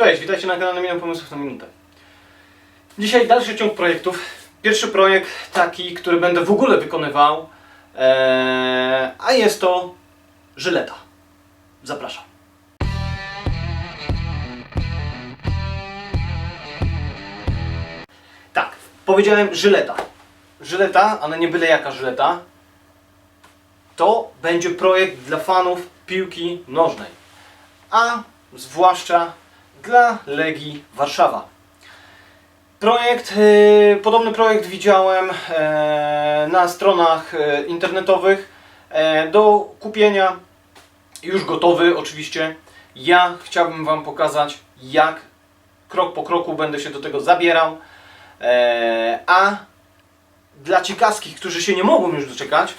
Cześć, witajcie na kanale Milion Pomysłów na Minutę. Dzisiaj dalszy ciąg projektów. Pierwszy projekt taki, który będę w ogóle wykonywał, eee, a jest to żyleta. Zapraszam. Tak, powiedziałem żyleta. Żyleta, ale nie byle jaka żyleta. To będzie projekt dla fanów piłki nożnej a zwłaszcza dla Legii Warszawa. Projekt, e, podobny projekt widziałem e, na stronach e, internetowych e, do kupienia, już gotowy oczywiście. Ja chciałbym Wam pokazać, jak krok po kroku będę się do tego zabierał, a dla ciekawskich, którzy się nie mogą już doczekać,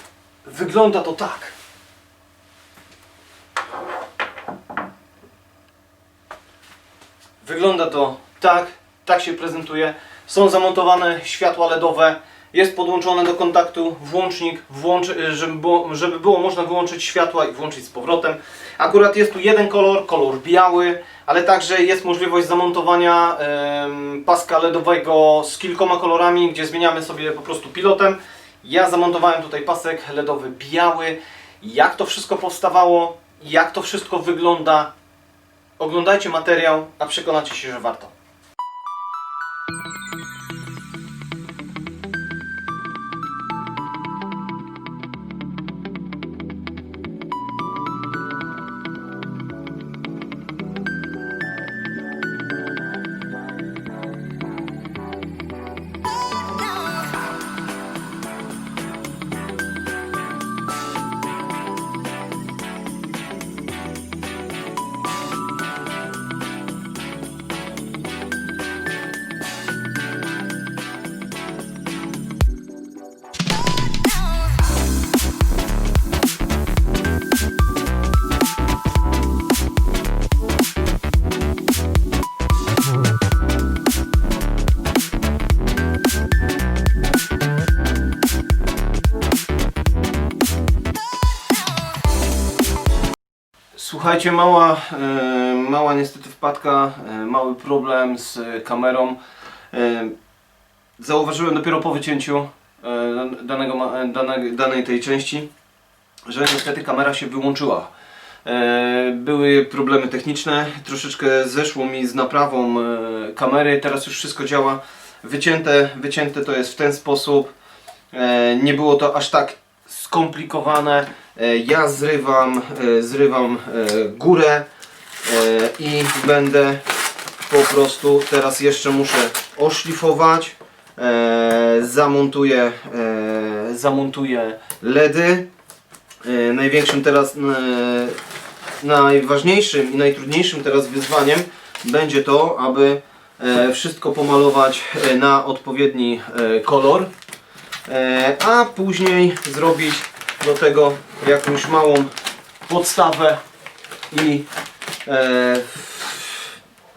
wygląda to tak. Wygląda to tak, tak się prezentuje. Są zamontowane światła LEDowe, jest podłączone do kontaktu włącznik, włącz, żeby, było, żeby było można wyłączyć światła i włączyć z powrotem. Akurat jest tu jeden kolor, kolor biały, ale także jest możliwość zamontowania em, paska LEDowego z kilkoma kolorami, gdzie zmieniamy sobie po prostu pilotem. Ja zamontowałem tutaj pasek LEDowy biały. Jak to wszystko powstawało, jak to wszystko wygląda, Oglądajcie materiał, a przekonacie się, że warto. Słuchajcie, mała, e, mała niestety wpadka, e, mały problem z kamerą. E, zauważyłem dopiero po wycięciu danego, ma- e, dane, danej tej części, że niestety kamera się wyłączyła. Były problemy techniczne, troszeczkę zeszło mi z naprawą kamery, teraz już wszystko działa. Wycięte, wycięte to jest w ten sposób. Nie było to aż tak skomplikowane. E, Ja zrywam, e, zrywam e, górę i będę po prostu teraz jeszcze muszę oszlifować. Zamontuję, zamontuję LEDy. Największym teraz, najważniejszym i najtrudniejszym teraz wyzwaniem będzie to, aby wszystko pomalować na odpowiedni kolor. E, a później zrobić do tego jakąś małą podstawę i e,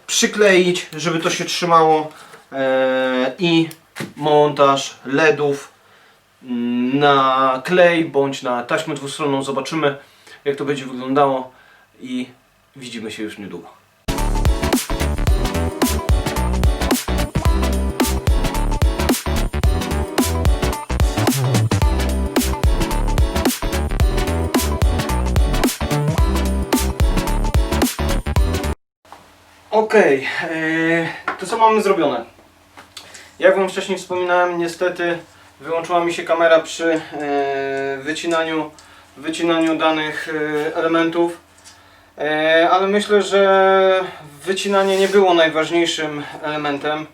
przykleić, żeby to się trzymało e, i montaż LEDów mm, na klej bądź na taśmę dwustronną. Zobaczymy jak to będzie wyglądało i widzimy się już niedługo. Okej, e, to co mamy zrobione? Jak Wam wcześniej wspominałem, niestety wyłączyła mi się kamera przy e, wycinaniu, wycinaniu danych e, elementów, ale myślę, że wycinanie nie było najważniejszym elementem.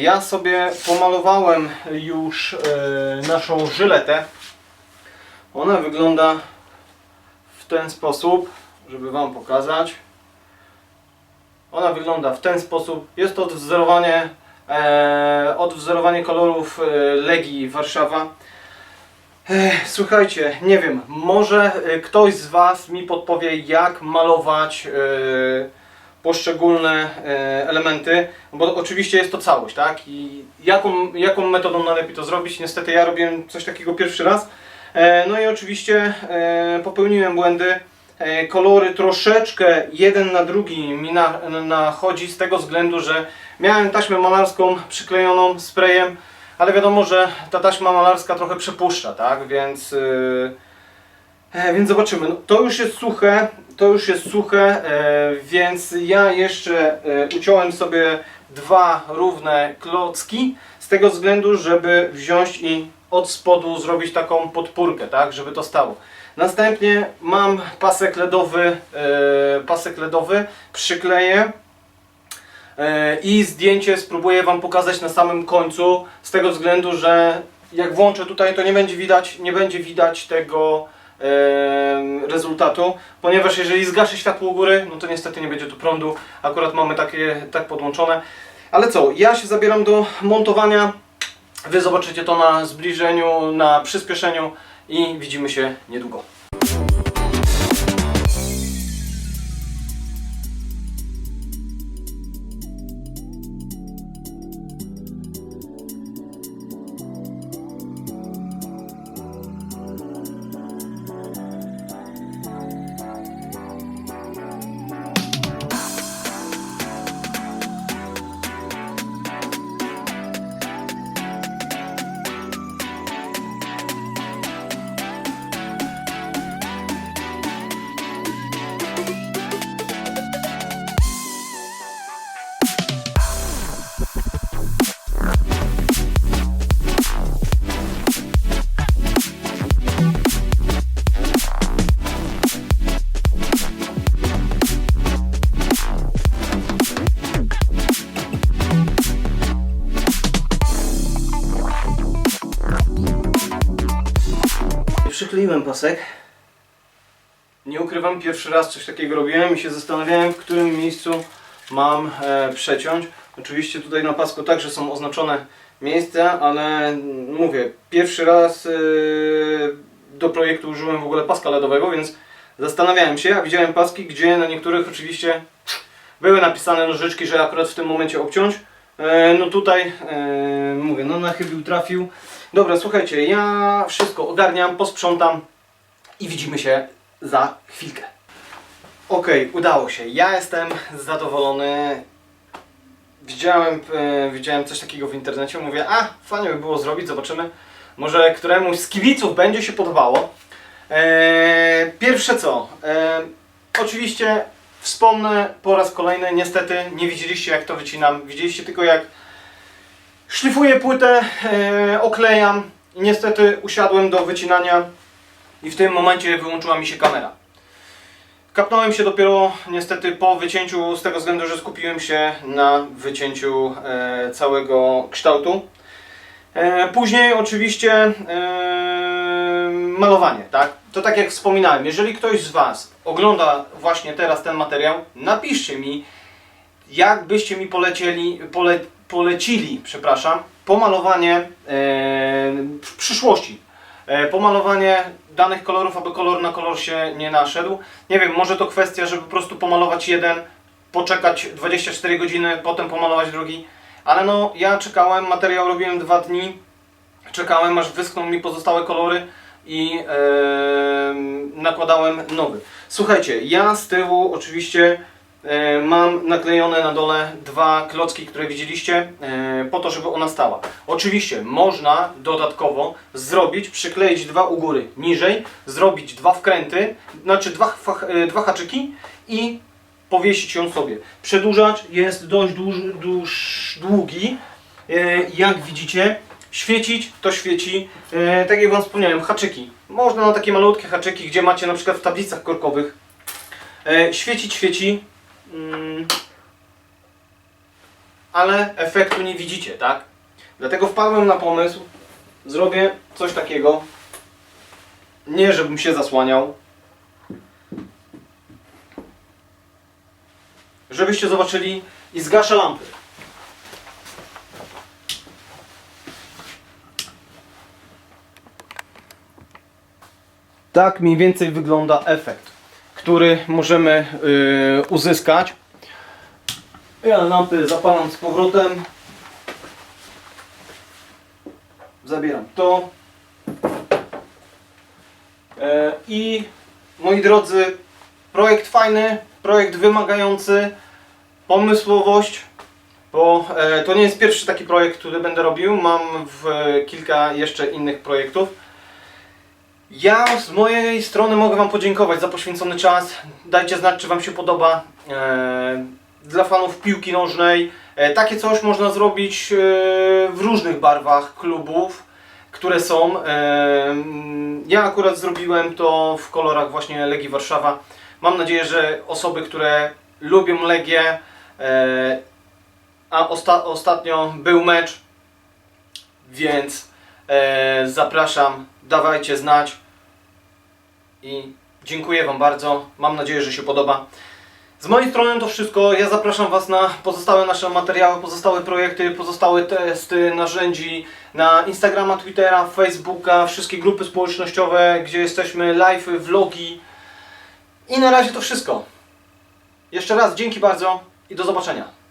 Ja sobie pomalowałem już naszą żyletę. Ona wygląda w ten sposób, żeby Wam pokazać. Ona wygląda w ten sposób. Jest to odwzorowanie, e, odwzorowanie kolorów e, Legii Warszawa. E, słuchajcie, nie wiem, może e, ktoś z Was mi podpowie, jak malować poszczególne elementy, bo oczywiście jest to całość, tak? I jaką, jaką metodą najlepiej to zrobić? Niestety ja robiłem coś takiego pierwszy raz. No i oczywiście popełniłem błędy. E, kolory troszeczkę jeden na drugi mi na, nachodzi z tego względu, że miałem taśmę malarską przyklejoną sprayem, ale wiadomo, że ta taśma malarska trochę przepuszcza, tak? Więc, yy, e, więc zobaczymy. No, to już jest suche, to już jest suche, e, więc ja jeszcze e, uciąłem sobie dwa równe klocki z tego względu, żeby wziąć i od spodu zrobić taką podpórkę, tak? Żeby to stało. Następnie mam pasek LEDowy, e, pasek LEDowy, przykleję e, i zdjęcie spróbuję Wam pokazać na samym końcu z tego względu, że jak włączę tutaj to nie będzie widać, nie będzie widać tego e, rezultatu, ponieważ jeżeli zgaszę światło u góry, no to niestety nie będzie tu prądu, akurat mamy takie tak podłączone. Ale co, ja się zabieram do montowania, Wy zobaczycie to na zbliżeniu, na przyspieszeniu i widzimy się niedługo. Pasek. Nie ukrywam, pierwszy raz coś takiego robiłem i się zastanawiałem, w którym miejscu mam e, przeciąć. Oczywiście tutaj na pasku także są oznaczone miejsca, ale mówię, pierwszy raz e, do projektu użyłem w ogóle paska LEDowego, więc zastanawiałem się, a widziałem paski, gdzie na niektórych oczywiście były napisane nożyczki, że akurat w tym momencie obciąć. E, no tutaj e, mówię, no na chybił trafił. Dobra, słuchajcie, ja wszystko ogarniam, posprzątam i widzimy się za chwilkę. Okej, udało się. Ja jestem zadowolony. Widziałem, e, widziałem coś takiego w internecie, mówię, a fajnie by było zrobić, zobaczymy. Może któremuś z kibiców będzie się podobało. E, pierwsze co, e, oczywiście wspomnę po raz kolejny, niestety nie widzieliście jak to wycinam, widzieliście tylko jak szlifuję płytę, e, oklejam i niestety usiadłem do wycinania i w tym momencie wyłączyła mi się kamera. Kapnąłem się dopiero niestety po wycięciu z tego względu, że skupiłem się na wycięciu e, całego kształtu. E, później oczywiście e, malowanie, tak? To tak jak wspominałem, jeżeli ktoś z Was ogląda właśnie teraz ten materiał, napiszcie mi, jak byście mi polecieli, pole, polecili, przepraszam, pomalowanie e, w przyszłości. E, pomalowanie danych kolorów, aby kolor na kolor się nie naszedł. Nie wiem, może to kwestia, żeby po prostu pomalować jeden, poczekać 24 godziny, potem pomalować drugi. Ale no, ja czekałem, materiał robiłem dwa dni, czekałem aż wyschną mi pozostałe kolory i nakładałem nowy. Słuchajcie, ja z tyłu oczywiście e, mam naklejone na dole dwa klocki, które widzieliście, e, po to, żeby ona stała. Oczywiście można dodatkowo zrobić, przykleić dwa u góry niżej, zrobić dwa wkręty, znaczy dwa, e, dwa haczyki i powiesić ją sobie. Przedłużacz jest dość dłuż, dłuż, długi, jak widzicie. Świecić to świeci, e, tak jak Wam wspomniałem, haczyki. Można na takie malutkie haczyki, gdzie macie na przykład w tablicach korkowych. E, świecić, świeci, mm, ale efektu nie widzicie, tak? Dlatego wpadłem na pomysł, zrobię coś takiego. Nie, żebym się zasłaniał, żebyście zobaczyli i zgaszę lampy. Tak mniej więcej wygląda efekt, który możemy yy, uzyskać. Ja lampy zapalam z powrotem. Zabieram to. E, I moi drodzy, projekt fajny, projekt wymagający, pomysłowość, bo e, to nie jest pierwszy taki projekt, który będę robił. Mam w, kilka jeszcze innych projektów. Ja z mojej strony mogę Wam podziękować za poświęcony czas. Dajcie znać, czy Wam się podoba. E, dla fanów piłki nożnej e, takie coś można zrobić e, w różnych barwach klubów, które są. Mm, ja akurat zrobiłem to w kolorach właśnie Legii Warszawa. Mam nadzieję, że osoby, które lubią Legię, a osta- ostatnio był mecz, więc zapraszam, dawajcie znać i dziękuję Wam bardzo. Mam nadzieję, że się podoba. Z mojej strony to wszystko. Ja zapraszam Was na pozostałe nasze materiały, pozostałe projekty, pozostałe testy narzędzi na Instagrama, Twittera, Facebooka, wszystkie grupy społecznościowe, gdzie jesteśmy, live, vlogi. I na razie to wszystko. Jeszcze raz dzięki bardzo i do zobaczenia.